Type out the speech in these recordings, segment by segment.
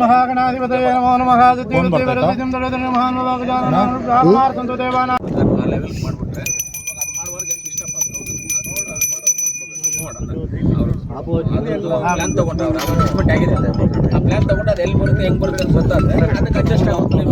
ಮಹಾಗಣಾಧಿಪತಯೇ ನಮೋ ನಮಃ ಇಷ್ಟಪಟ್ಟು ಪ್ಲಾನ್ ತಗೊಂಡವ್ರು ಆಗಿದೆ. ಆ ಎಲ್ಲಿ ಬರುತ್ತೆ, ಹೆಂಗ್ ಬರುತ್ತೆ ಅಂತ ಅದಕ್ಕೆ ಅಡ್ಜಸ್ಟ್ ಆಗುತ್ತೆ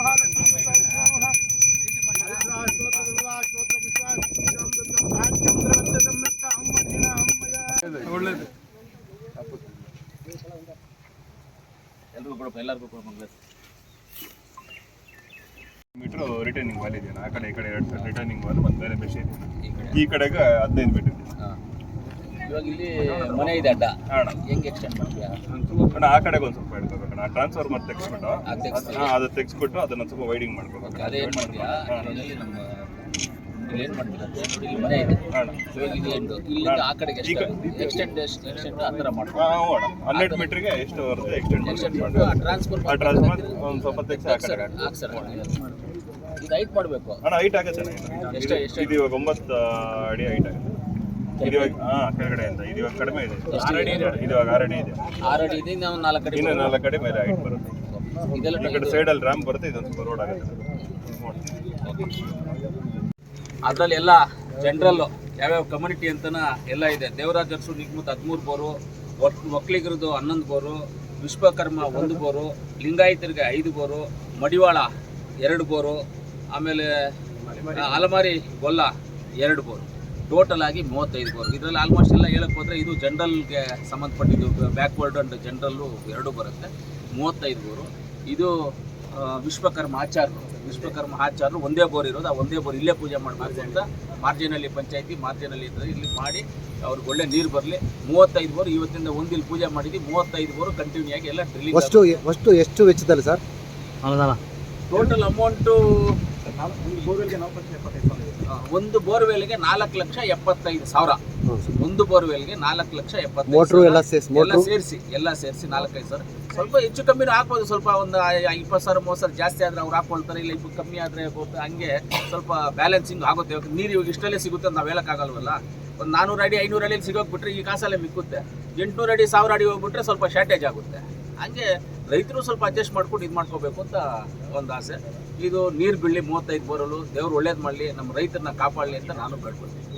ಒಳ್ಳೇದು. ಎಲ್ರಿಗೂ ಕೊಡಪ್ಪ ಎಲ್ಲರಿಗೂ ಕೊಡಪ್ಪ ಗ್ಲಾಸ್ ಮೀಟ್ರು ರಿಟರ್ನಿಂಗ್ ವಾಲ್ ಇದೆಯಲ್ಲ ಆ ಕಡೆ ಈ ಕಡೆ ಎರಡು ರಿಟರ್ನಿಂಗ್ ವಾಲ್ ಮತ್ತೆ ಬೇರೆ ಮೆಷಿನ್ ಈ ಈ ಕಡೆಗೆ ಹದಿನೈದು ಮೀಟರ್ ಇವಾಗ ಇಲ್ಲಿ ಮನೆ ಇದೆ ಅಡ್ಡ. ಅಣ್ಣ. ಹೆಂಗೆ ಎಕ್ಸ್ಟೆಂಡ್ ಮಾಡ್ತೀಯಾ? ಅಣ್ಣ ಆ ಕಡೆಗೆ ಒಂದು ಸ್ವಲ್ಪ ಹೇಳ್ಕೋಬೇಕಣ್ಣ ಟ್ರಾನ್ಸ್ಫರ್ ಮತ್ತೆ ತೆಗೆಸ್ಬಿಟ್ಟು. ಅದು ತೆಗೆಸ್ಬಿಟ್ಟು. ಹಾಂ ಅದು ತೆಗಿಸ್ಬಿಟ್ಟು ಅದನ್ನ ಸ್ವಲ್ಪ ವೈಡಿಂಗ್ ಮಾಡ್ಕೋಬೇಕು. ಅದೇ ಏನು ಮಾಡ್ತೀಯಾ? ನಮ್ಮ ಇಲ್ಲಿ ಏನು ಮಾಡ್ತೀರಾ? ಇಲ್ಲಿ ಮನೆ ಇದೆ. ಅಣ್ಣ ಇವಾಗ ಇದು ಎಂಡು ಇಲ್ಲಿಂದ ಆ ಕಡೆಗೆ ಎಷ್ಟು ಎಕ್ಸ್ಟೆಂಡ್ ಎಕ್ಸ್ಟೆಂಡ್ ಆ ಥರ ಮಾಡ್ತೀವಿ ಹಾಂ ಅಣ್ಣ ಹನ್ನೆರಡು ಮೀಟ್ರಿಗೆ ಎಷ್ಟು ಬರುತ್ತೆ ಎಕ್ಸ್ಟೆಂಡ್ ಆ ಟ್ರಾನ್ಸ್ಫರ್ ಆ ಟ್ರಾನ್ಸ್ಫರ್ ಒಂದು ಸ್ವಲ್ಪ ತೆಗ್ಸಿ ಇದು ಹೈಟ್ ಮಾಡಬೇಕು. ಅಣ್ಣ ಹೈಟ್ ಆಗುತ್ತೆ ಇದು. ಎಷ್ಟು- ಇದು- ಎಷ್ಟು? ಇದು ಇವಾಗ ಒಂಬತ್ತು ಅಡಿ ಹೈಟ್ ಆಗುತ್ತೆ ಹಾಂ ಕೆಳಗಡೆ ಅಂತ ಕಡಿಮೆ ಇದೆ. ಆರು ಅಡಿ ಇದೆ? ಇದು. ಇದೆ ನಾವು ನಾಲ್ಕು ಅಡಿ ಇನ್ನು ನಾಲ್ಕು ಅಡಿ ಮೇಲೆ ಹೈಟ್ ಬರುತ್ತೆ. ಇದೆಲ್ಲ ಈ ಕಡೆ ಸೈಡಲ್ಲಿ ರ್ಯಾಮ್ ಬರುತ್ತೆ ಇದೊಂದು ಸ್ವಲ್ಪ ರೋಡ್ ಆಗುತ್ತೆ. ಅದರಲ್ಲಿ ಎಲ್ಲ ಜನರಲ್ಲು ಯಾವ್ಯಾವ ಕಮ್ಯುನಿಟಿ ಅಂತನ ಎಲ್ಲ ಇದೆ. ದೇವರಾಜ ಅರಸು ನಿಗ್ಮತ್ ಹದಿಮೂರು ಬೋರು ಒಕ್ಕಲಿಗರದು ಹನ್ನೊಂದು ಬೋರು ವಿಶ್ವಕರ್ಮ ಒಂದು ಬೋರು ಲಿಂಗಾಯತರಿಗೆ ಐದು ಬೋರು ಮಡಿವಾಳ ಎರಡು ಬೋರು ಆಮೇಲೆ ಅಲಮಾರಿ ಗೊಲ್ಲ ಎರಡು ಬೋರು. ಟೋಟಲ್ ಆಗಿ ಮೂವತ್ತೈದು ಬೋರು. ಇದರಲ್ಲಿ ಆಲ್ಮೋಸ್ಟ್ ಎಲ್ಲ ಹೇಳಕ್ಕೆ ಹೋದರೆ ಇದು ಜನರಲ್ಗೆ ಸಂಬಂಧಪಟ್ಟಿದ್ದು ಬ್ಯಾಕ್ವರ್ಡ್ ಅಂಡ್ ಜನರಲ್ಲು ಎರಡು ಬರುತ್ತೆ. ಮೂವತ್ತೈದು ಬೋರು. ಇದು ವಿಶ್ವಕರ್ಮ ಆಚಾರ್ಯರು ವಿಶ್ವಕರ್ಮ ಆಚಾರ್ಯರು ಒಂದೇ ಬೋರ್ ಇರೋದು ಆ ಒಂದೇ ಬೋರ್ ಇಲ್ಲೇ ಪೂಜೆ ಮಾಡಬಾರ್ದು ಅಂತ ಮಾರ್ಜಿನಲ್ಲಿ ಪಂಚಾಯತಿ ಮಾರ್ಜಿನಲ್ಲಿ ಇದ್ದರೆ ಇಲ್ಲಿ ಮಾಡಿ ಅವ್ರಿಗೆ ಒಳ್ಳೆ ನೀರು ಬರಲಿ. ಮೂವತ್ತೈದು ಬೋರ್ ಇವತ್ತಿಂದ ಒಂದಿಲ್ಲಿ ಇಲ್ಲಿ ಪೂಜೆ ಮಾಡಿದ್ವಿ ಮೂವತ್ತೈದು ಬೋರ್ ಕಂಟಿನ್ಯೂ ಆಗಿ ಎಲ್ಲ ಡ್ರಿಲ್ಲಿ ಅಷ್ಟು ಅಷ್ಟು ಎಷ್ಟು ವೆಚ್ಚದಲ್ಲಿ ಸರ್? ಟೋಟಲ್ ಅಮೌಂಟು ಒಂದು ಬೋರ್ವೆಲ್ಗೆ ನಾಲ್ಕು ಲಕ್ಷ ಎಪ್ಪತ್ತೈದು ಸಾವಿರ. ಒಂದು ಬೋರ್ವೆಲ್ಗೆ ನಾಲ್ಕು ಲಕ್ಷ ಎಪ್ಪತ್ತೈದು. ಎಲ್ಲ ಸೇರಿಸಿ ಎಲ್ಲ ಮೋಟ್ರು ಸೇರಿಸಿ ಎಲ್ಲ ಸೇರಿಸಿ ನಾಲ್ಕೈದು ಸಾವಿರ. ಸ್ವಲ್ಪ ಹೆಚ್ಚು ಕಮ್ಮಿನೂ ಹಾಕ್ಬೋದು. ಸ್ವಲ್ಪ ಒಂದು ಇಪ್ಪತ್ತು ಸಾವಿರ, ಮೂವತ್ತು ಸಾವಿರ ಜಾಸ್ತಿ ಆದರೆ ಅವ್ರು ಹಾಕೊಳ್ತಾರೆ ಇಲ್ಲ ಇಪ್ಪತ್ತು ಕಮ್ಮಿ ಆದರೆ ಹಂಗೆ ಸ್ವಲ್ಪ ಬ್ಯಾಲೆನ್ಸಿಂಗ್ ಆಗುತ್ತೆ. ನೀರು ಇವಾಗ ಇಷ್ಟಲ್ಲೇ ಸಿಗುತ್ತೆ ಅಂತ ನಾವು ಹೇಳೋಕ್ಕಾಗಲ್ವಲ್ಲ? ಒಂದು ನಾನ್ನೂರು ಅಡಿ, ಐನೂರು ಅಡಿಯಲ್ಲಿ ಸಿಗೋಕೆ ಬಿಟ್ರೆ ಈ ಕಾಸಲ್ಲೇ ಮಿಕ್ಕುತ್ತೆ. ಎಂಟುನೂರು ಅಡಿ, ಸಾವಿರ ಅಡಿ ಹೋಗ್ಬಿಟ್ರೆ ಸ್ವಲ್ಪ ಶಾರ್ಟೇಜ್ ಆಗುತ್ತೆ. ಹಂಗೆ ರೈತರು ಸ್ವಲ್ಪ ಅಡ್ಜಸ್ಟ್ ಮಾಡ್ಕೊಂಡು ಇದು ಮಾಡ್ಕೋಬೇಕು ಅಂತ ಒಂದು ಆಸೆ. ಇದು ನೀರು ಬೀಳಲಿ ಮೂವತ್ತೈದು ಬರಲು ದೇವ್ರು ಒಳ್ಳೇದು ಮಾಡಲಿ ನಮ್ಮ ರೈತರನ್ನ ಕಾಪಾಡಲಿ ಅಂತ ನಾನು ಬೇಡ್ಕೊಳ್ತೀನಿ.